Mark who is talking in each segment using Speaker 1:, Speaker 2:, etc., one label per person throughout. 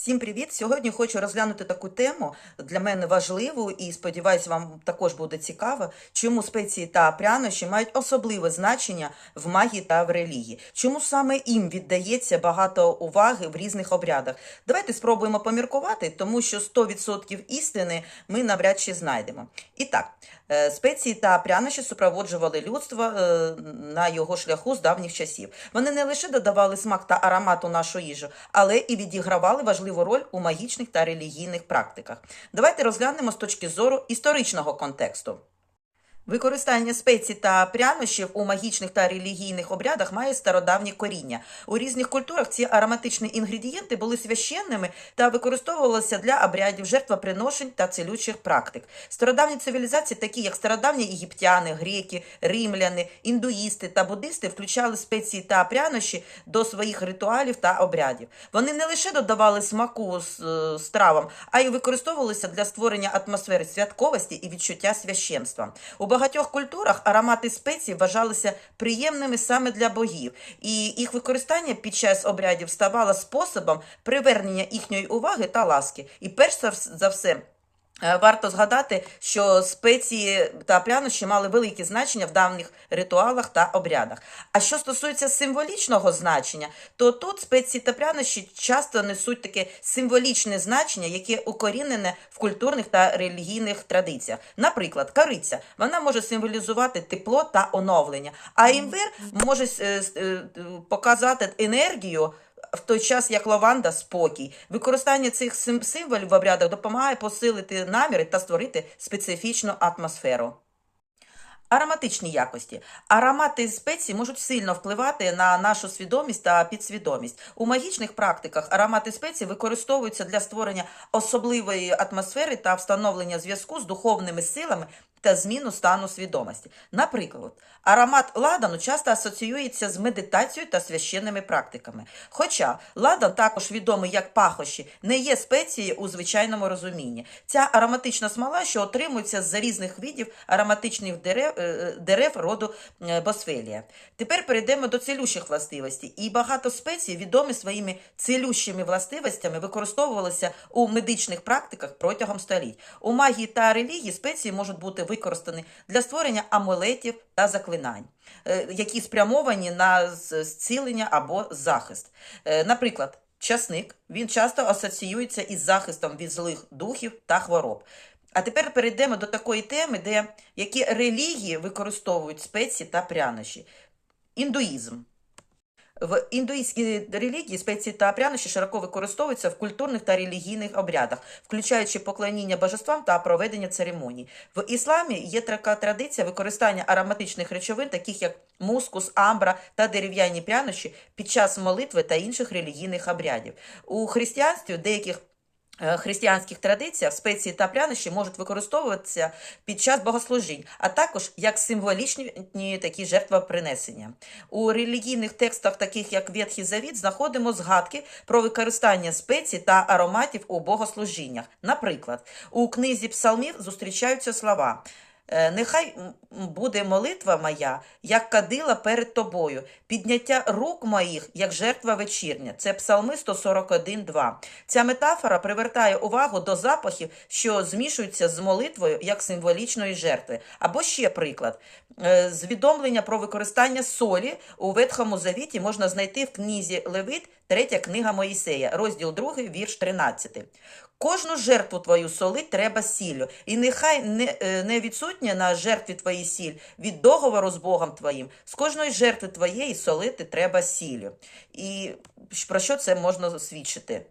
Speaker 1: Всім привіт! Сьогодні хочу розглянути таку тему для мене важливу і сподіваюся, вам також буде цікаво, чому спеції та прянощі мають особливе значення в магії та в релігії. Чому саме їм віддається багато уваги в різних обрядах? Давайте спробуємо поміркувати, тому що 100% істини ми навряд чи знайдемо. І так, е, спеції та прянощі супроводжували людство е, на його шляху з давніх часів. Вони не лише додавали смак та аромат у нашу їжу, але і відігравали важливу роль у магічних та релігійних практиках. Давайте розглянемо з точки зору історичного контексту. Використання спецій та прянощів у магічних та релігійних обрядах має стародавнє коріння. У різних культурах ці ароматичні інгредієнти були священними та використовувалися для обрядів жертвоприношень та цілючих практик. Стародавні цивілізації, такі як стародавні єгиптяни, греки, римляни, індуїсти та буддисти, включали спеції та прянощі до своїх ритуалів та обрядів. Вони не лише додавали смаку е, стравам, а й використовувалися для створення атмосфери святковості і відчуття священства. У багатьох культурах аромати спецій вважалися приємними саме для богів, і їх використання під час обрядів ставало способом привернення їхньої уваги та ласки. І перш за все. Е, Варто згадати, що спеції та прянощі мали велике значення в давніх ритуалах та обрядах. А що стосується символічного значення, то тут спеції та прянощі часто несуть таке символічне значення, яке укорінене в культурних та релігійних традиціях. Наприклад, кориця вона може символізувати тепло та оновлення, а імбир може е, е, показати енергію в той час як лаванда спокій. Використання цих символів в обрядах допомагає посилити наміри та створити специфічну атмосферу. Ароматичні якості. Аромати спецій можуть сильно впливати на нашу свідомість та підсвідомість. У магічних практиках аромати спецій використовуються для створення особливої атмосфери та встановлення зв'язку з духовними силами та зміну стану свідомості. Наприклад, аромат ладану часто асоціюється з медитацією та священними практиками. Хоча ладан, також відомий як пахощі, не є спецією у звичайному розумінні. Ця ароматична смола, що отримується з різних видів ароматичних дерев, е, дерев роду е, босфелія. Тепер перейдемо до цілющих властивостей. І багато спецій, відомі своїми цілющими властивостями, використовувалися у медичних практиках протягом століть. У магії та релігії спеції можуть бути використані для створення амулетів та заклинань, е, які спрямовані на зцілення або захист. Е, Наприклад, часник він часто асоціюється із захистом від злих духів та хвороб. А тепер перейдемо до такої теми, де які релігії використовують спеції та прянощі. Індуїзм. В індуїстській релігії спеції та прянощі широко використовуються в культурних та релігійних обрядах, включаючи поклоніння божествам та проведення церемоній. В ісламі є така традиція використання ароматичних речовин, таких як мускус, амбра та дерев'яні прянощі під час молитви та інших релігійних обрядів. У християнстві деяких християнських традиціях спеції та прянощі можуть використовуватися під час богослужінь, а також як символічні такі жертвопринесення. У релігійних текстах, таких як Ветхий Завіт, знаходимо згадки про використання спецій та ароматів у богослужіннях. Наприклад, у книзі псалмів зустрічаються слова. Е, Нехай буде молитва моя, як кадила перед тобою, підняття рук моїх, як жертва вечірня. Це Псалми 141.2. Ця метафора привертає увагу до запахів, що змішуються з молитвою як символічної жертви. Або ще приклад. Е, Звідомлення про використання солі у Ветхому Завіті можна знайти в книзі Левит, третя книга Моїсея, розділ 2, вірш 13. Кожну жертву твою солить треба сіллю, і нехай не, е, не відсутня на жертві твоїй сіль від договору з Богом твоїм. З кожної жертви твоєї солити треба сіллю. І про що це можна свідчити?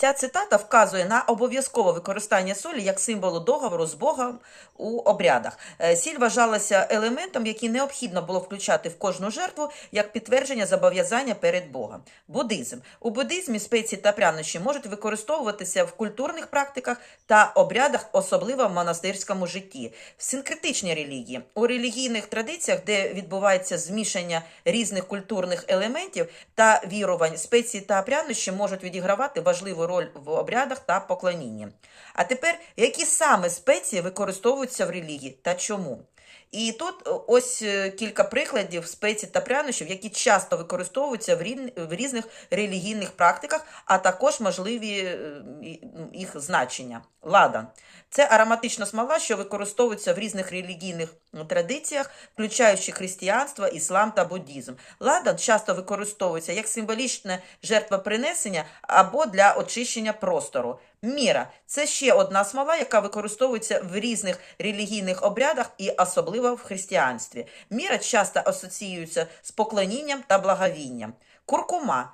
Speaker 1: Ця цитата вказує на обов'язкове використання солі як символу договору з Богом у обрядах. Е, Сіль вважалася елементом, який необхідно було включати в кожну жертву як підтвердження зобов'язання перед Богом. Буддизм. У буддизмі спеції та прянощі можуть використовуватися в культурних практиках та обрядах, особливо в монастирському житті. В синкретичній релігії. У релігійних традиціях, де відбувається змішання різних культурних елементів та вірувань, спеції та прянощі можуть відігравати важливу роль в обрядах та поклонінні. А тепер, які саме спеції використовуються в релігії та чому? І тут е, ось е, кілька прикладів спецій та прянощів, які часто використовуються в, різних релігійних практиках, а також можливі е, ну, їх значення. Ладан це ароматична смола, що використовується в різних релігійних традиціях, включаючи християнство, іслам та буддізм. Ладан часто використовується як символічне жертвопринесення або для очищення простору. Міра це ще одна смола, яка використовується в різних релігійних обрядах і особливо в християнстві. Міра часто асоціюється з поклонінням та благовінням. Куркума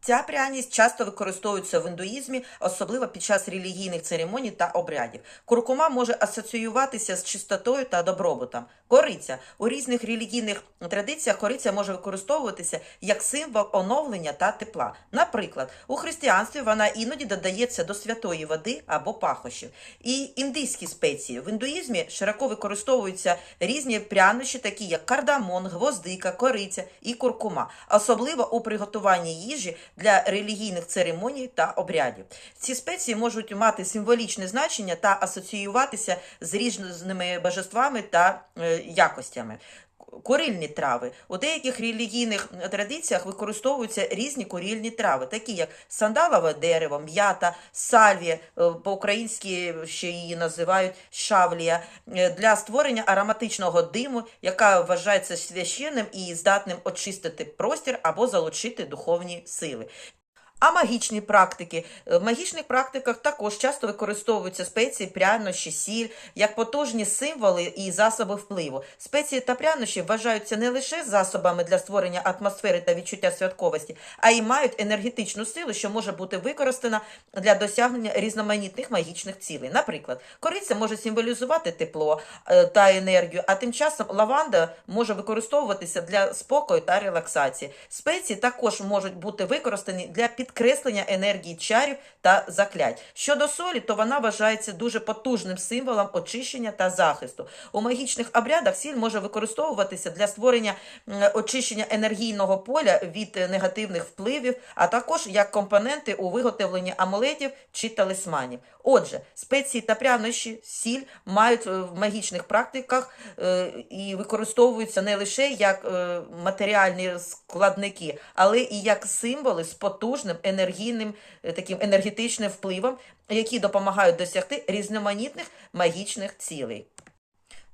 Speaker 1: Ця пряність часто використовується в індуїзмі, особливо під час релігійних церемоній та обрядів. Куркума може асоціюватися з чистотою та добробутом. Кориця у різних релігійних традиціях кориця може використовуватися як символ оновлення та тепла. Наприклад, у християнстві вона іноді додається до святої води або пахощів. І індійські спеції в індуїзмі широко використовуються різні прянощі, такі як кардамон, гвоздика, кориця і куркума, особливо у приготуванні їжі для релігійних церемоній та обрядів. Ці спеції можуть мати символічне значення та асоціюватися з різними божествами та е, якостями. Курильні трави. У деяких релігійних традиціях використовуються різні курильні трави, такі як сандалове дерево, м'ята, сальвія, е, по-українськи ще її називають шавлія, е, для створення ароматичного диму, яка вважається священним і здатним очистити простір або залучити духовні сили. А магічні практики. Е, В магічних практиках також часто використовуються спеції, прянощі, сіль як потужні символи і засоби впливу. Спеції та прянощі вважаються не лише засобами для створення атмосфери та відчуття святковості, а й мають енергетичну силу, що може бути використана для досягнення різноманітних магічних цілей. Наприклад, кориця може символізувати тепло е, та енергію, а тим часом лаванда може використовуватися для спокою та релаксації. Спеції також можуть бути використані для підкреслення енергії чарів та заклять. Щодо солі, то вона вважається дуже потужним символом очищення та захисту. У магічних обрядах сіль може використовуватися для створення очищення енергійного поля від е, негативних впливів, а також як компоненти у виготовленні амулетів чи талісманів. Отже, спеції та прянощі, сіль мають е, в магічних практиках е, і використовуються не лише як матеріальні складники, але і як символи з потужним енергійним е, таким енергетичним впливом, які допомагають досягти різноманітних магічних цілей.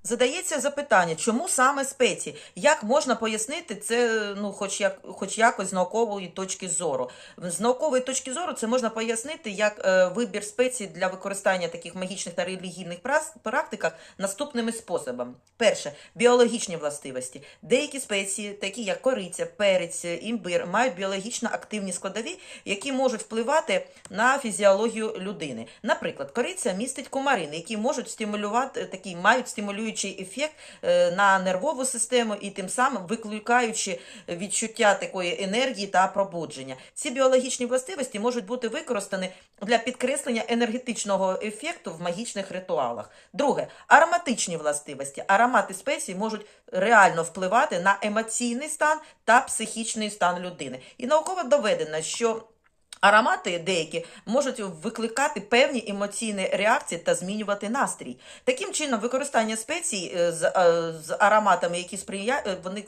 Speaker 1: Задається запитання, чому саме спеції? Як можна пояснити це, ну, хоч як, хоч якось з наукової точки зору? З наукової точки зору це можна пояснити як е, вибір спецій для використання таких магічних та релігійних практиках наступними способами. Перше, біологічні властивості. Деякі спеції, такі як кориця, перець, імбир, мають біологічно активні складові, які можуть впливати на фізіологію людини. Наприклад, кориця містить кумарини, які можуть стимулювати такі, мають стимулюючий ефект е, на нервову систему і тим самим викликаючи відчуття такої енергії та пробудження. Ці біологічні властивості можуть бути використані для підкреслення енергетичного ефекту в магічних ритуалах. Друге, ароматичні властивості. Аромати спецій можуть реально впливати на емоційний стан та психічний стан людини. І науково доведено, що Аромати деякі можуть викликати певні емоційні реакції та змінювати настрій. Таким чином, використання спецій е, з, е, з ароматами, які сприя... е, вони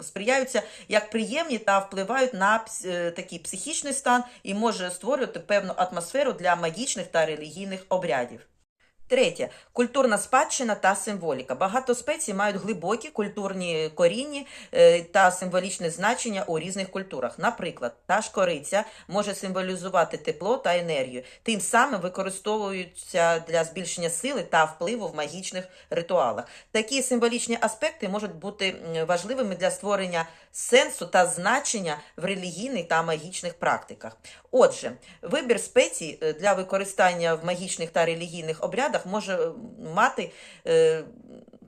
Speaker 1: сприяються як приємні та впливають на такий психічний стан і може створювати певну атмосферу для магічних та релігійних обрядів. Третє культурна спадщина та символіка. Багато спецій мають глибокі культурні корінні е, та символічне значення у різних культурах. Наприклад, та ж кориця може символізувати тепло та енергію, тим самим використовуються для збільшення сили та впливу в магічних ритуалах. Такі символічні аспекти можуть бути важливими для створення сенсу та значення в релігійних та магічних практиках. Отже, вибір спецій е, для використання в магічних та релігійних обрядах може е, мати е,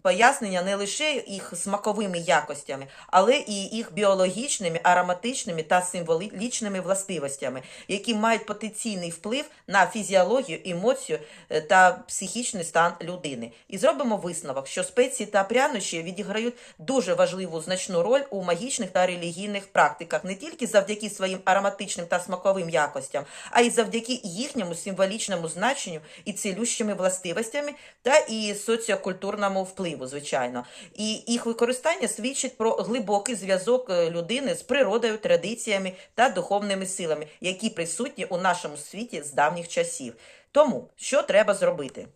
Speaker 1: пояснення не лише їх смаковими якостями, але і їх біологічними, ароматичними та символічними властивостями, які мають потенційний вплив на фізіологію, емоцію е, та психічний стан людини. І зробимо висновок, що спеції та прянощі відіграють дуже важливу значну роль у магічних та релігійних практиках не тільки завдяки своїм ароматичним та смаковим якостям, а й завдяки їхньому символічному значенню і цілющими властивостями та і соціокультурному впливу. Важливо, звичайно. І їх використання свідчить про глибокий зв'язок е, людини з природою, традиціями та духовними силами, які присутні у нашому світі з давніх часів. Тому що треба зробити?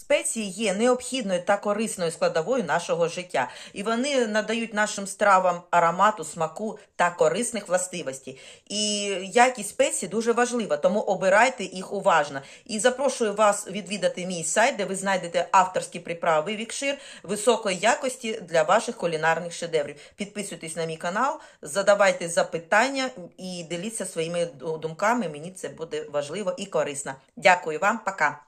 Speaker 1: Спеції є необхідною та корисною складовою нашого життя, і вони надають нашим стравам аромату, смаку та корисних властивостей. І якість спецій дуже важлива, тому обирайте їх уважно. І запрошую вас відвідати мій сайт, де ви знайдете авторські приправи вікшир високої якості для ваших кулінарних шедеврів. Підписуйтесь на мій канал, задавайте запитання і діліться своїми думками. Мені це буде важливо і корисно. Дякую вам, пока.